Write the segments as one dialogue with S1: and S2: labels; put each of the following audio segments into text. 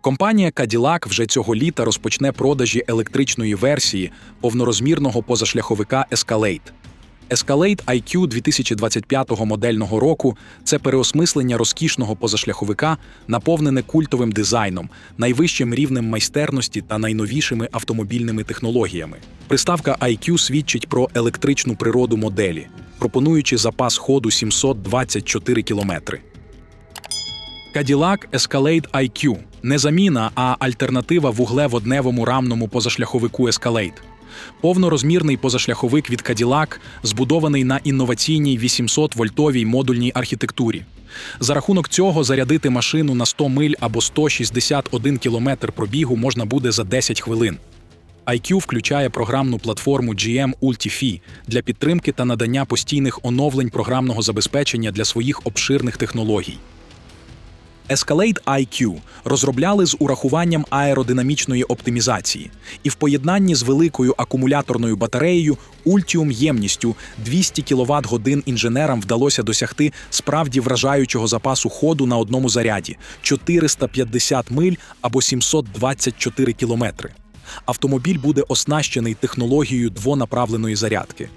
S1: Компанія Cadillac вже цього літа розпочне продажі електричної версії повнорозмірного позашляховика Escalade. Escalade IQ 2025 модельного року це переосмислення розкішного позашляховика, наповнене культовим дизайном, найвищим рівнем майстерності та найновішими автомобільними технологіями. Приставка IQ свідчить про електричну природу моделі, пропонуючи запас ходу 724 кілометри. Cadillac Escalade IQ – не заміна, а альтернатива вуглеводневому рамному позашляховику Escalade. Повнорозмірний позашляховик від Cadillac збудований на інноваційній 800-вольтовій модульній архітектурі. За рахунок цього зарядити машину на 100 миль або 161 кілометр пробігу можна буде за 10 хвилин. IQ включає програмну платформу GM UltiFi для підтримки та надання постійних оновлень програмного забезпечення для своїх обширних технологій. Escalade IQ розробляли з урахуванням аеродинамічної оптимізації і в поєднанні з великою акумуляторною батареєю Ultium ємністю 200 кВт годин інженерам вдалося досягти справді вражаючого запасу ходу на одному заряді 450 миль або 724 кілометри. Автомобіль буде оснащений технологією двонаправленої зарядки.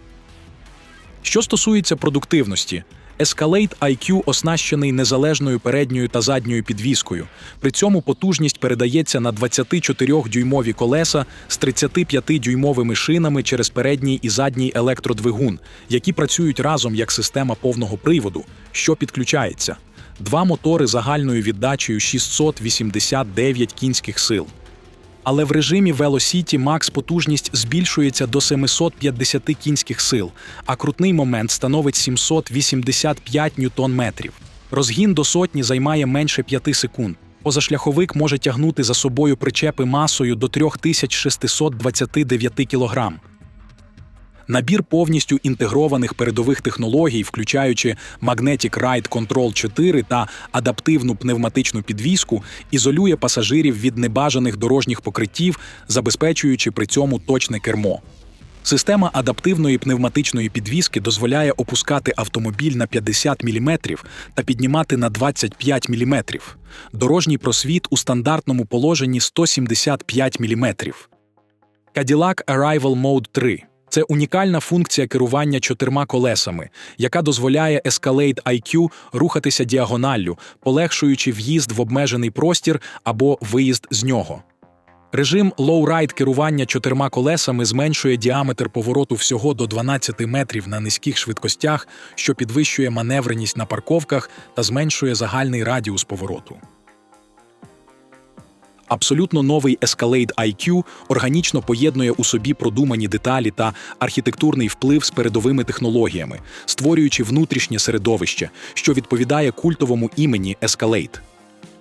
S1: Що стосується продуктивності, Escalade IQ оснащений незалежною передньою та задньою підвіскою. При цьому потужність передається на 24-дюймові колеса з 35-дюймовими шинами через передній і задній електродвигун, які працюють разом як система повного приводу, що підключається. Два мотори загальною віддачею 689 кінських сил. Але в режимі Велосіті Макс потужність збільшується до 750 кінських сил, а крутний момент становить 785 ньютон-метрів. Розгін до сотні займає менше 5 секунд. Позашляховик може тягнути за собою причепи масою до 3629 кг. Набір повністю інтегрованих передових технологій, включаючи Magnetic Ride Control 4 та адаптивну пневматичну підвіску, ізолює пасажирів від небажаних дорожніх покриттів, забезпечуючи при цьому точне кермо. Система адаптивної пневматичної підвіски дозволяє опускати автомобіль на 50 мм та піднімати на 25 мм. Дорожній просвіт у стандартному положенні 175 мм. Cadillac Arrival Mode 3 це унікальна функція керування чотирма колесами, яка дозволяє Escalade IQ рухатися діагоналлю, полегшуючи в'їзд в обмежений простір або виїзд з нього. Режим low-ride керування чотирма колесами зменшує діаметр повороту всього до 12 метрів на низьких швидкостях, що підвищує маневреність на парковках та зменшує загальний радіус повороту. Абсолютно новий Escalade IQ органічно поєднує у собі продумані деталі та архітектурний вплив з передовими технологіями, створюючи внутрішнє середовище, що відповідає культовому імені Escalade.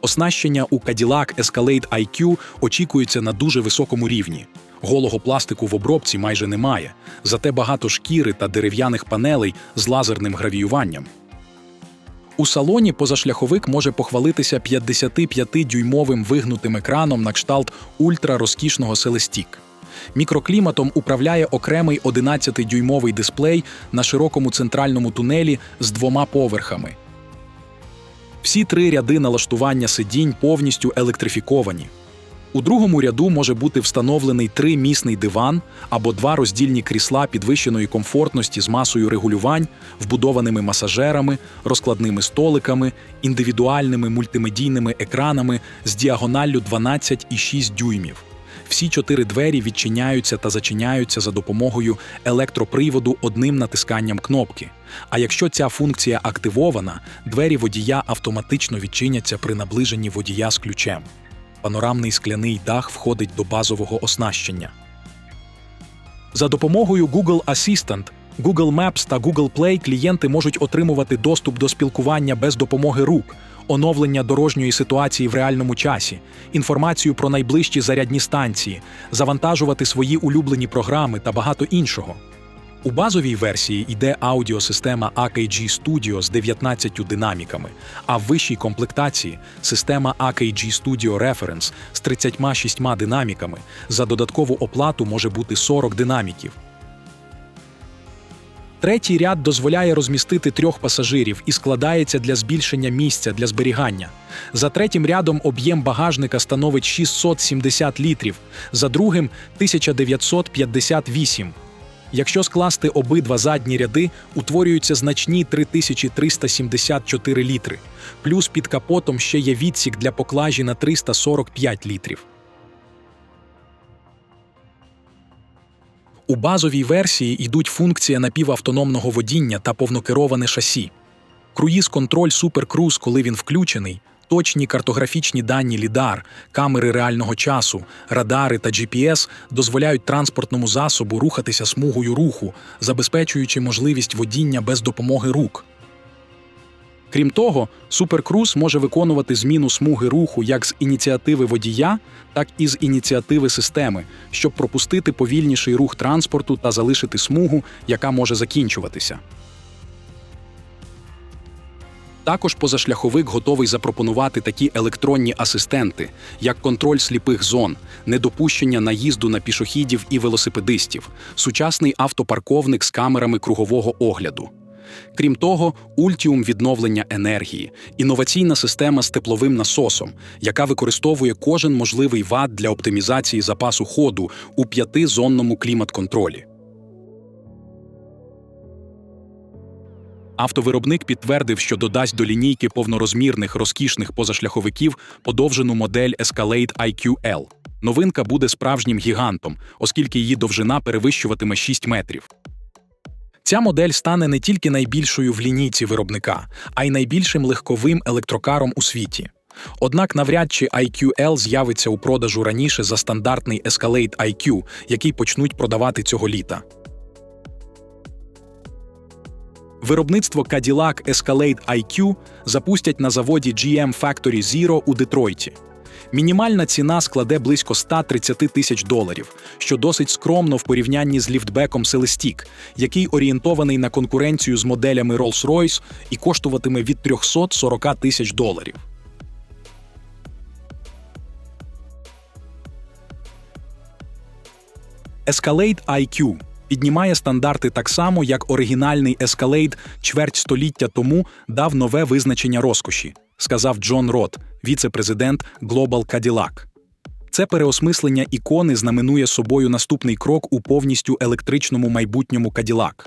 S1: Оснащення у Cadillac Escalade IQ очікується на дуже високому рівні. Голого пластику в обробці майже немає, зате багато шкіри та дерев'яних панелей з лазерним гравіюванням. У салоні позашляховик може похвалитися 55-дюймовим вигнутим екраном на кшталт ультрарозкішного Селестік. Мікрокліматом управляє окремий 11-дюймовий дисплей на широкому центральному тунелі з двома поверхами. Всі три ряди налаштування сидінь повністю електрифіковані. У другому ряду може бути встановлений тримісний диван або два роздільні крісла підвищеної комфортності з масою регулювань, вбудованими масажерами, розкладними столиками, індивідуальними мультимедійними екранами з діагоналлю 12,6 дюймів. Всі чотири двері відчиняються та зачиняються за допомогою електроприводу одним натисканням кнопки. А якщо ця функція активована, двері водія автоматично відчиняться при наближенні водія з ключем. Панорамний скляний дах входить до базового оснащення. За допомогою Google Assistant, Google Maps та Google Play клієнти можуть отримувати доступ до спілкування без допомоги рук, оновлення дорожньої ситуації в реальному часі, інформацію про найближчі зарядні станції, завантажувати свої улюблені програми та багато іншого. У базовій версії йде аудіосистема AKG Studio з 19 динаміками, а в вищій комплектації система AKG Studio Reference з 36 динаміками. За додаткову оплату може бути 40 динаміків. Третій ряд дозволяє розмістити трьох пасажирів і складається для збільшення місця для зберігання. За третім рядом об'єм багажника становить 670 літрів, за другим 1958. Якщо скласти обидва задні ряди, утворюються значні 3374 літри. Плюс під капотом ще є відсік для поклажі на 345 літрів. У базовій версії йдуть функція напівавтономного водіння та повнокероване шасі. Круїз-контроль Super Cruise, коли він включений, точні картографічні дані лідар, камери реального часу, радари та GPS дозволяють транспортному засобу рухатися смугою руху, забезпечуючи можливість водіння без допомоги рук. Крім того, Cruise може виконувати зміну смуги руху як з ініціативи водія, так і з ініціативи системи, щоб пропустити повільніший рух транспорту та залишити смугу, яка може закінчуватися. Також позашляховик готовий запропонувати такі електронні асистенти, як контроль сліпих зон, недопущення наїзду на пішохідів і велосипедистів, сучасний автопарковник з камерами кругового огляду. Крім того, ультіум відновлення енергії, інноваційна система з тепловим насосом, яка використовує кожен можливий ват для оптимізації запасу ходу у п'ятизонному клімат-контролі. Автовиробник підтвердив, що додасть до лінійки повнорозмірних розкішних позашляховиків подовжену модель Escalade IQL. Новинка буде справжнім гігантом, оскільки її довжина перевищуватиме 6 метрів. Ця модель стане не тільки найбільшою в лінійці виробника, а й найбільшим легковим електрокаром у світі. Однак навряд чи IQL з'явиться у продажу раніше за стандартний Escalade IQ, який почнуть продавати цього літа. Виробництво Cadillac Escalade IQ запустять на заводі GM Factory Zero у Детройті. Мінімальна ціна складе близько 130 тисяч доларів, що досить скромно в порівнянні з ліфтбеком Celestiq, який орієнтований на конкуренцію з моделями Rolls-Royce і коштуватиме від 340 тисяч доларів. Escalade IQ піднімає стандарти так само, як оригінальний Escalade чверть століття тому дав нове визначення розкоші, сказав Джон Рот, віце-президент Global Cadillac. Це переосмислення ікони знаменує собою наступний крок у повністю електричному майбутньому Cadillac.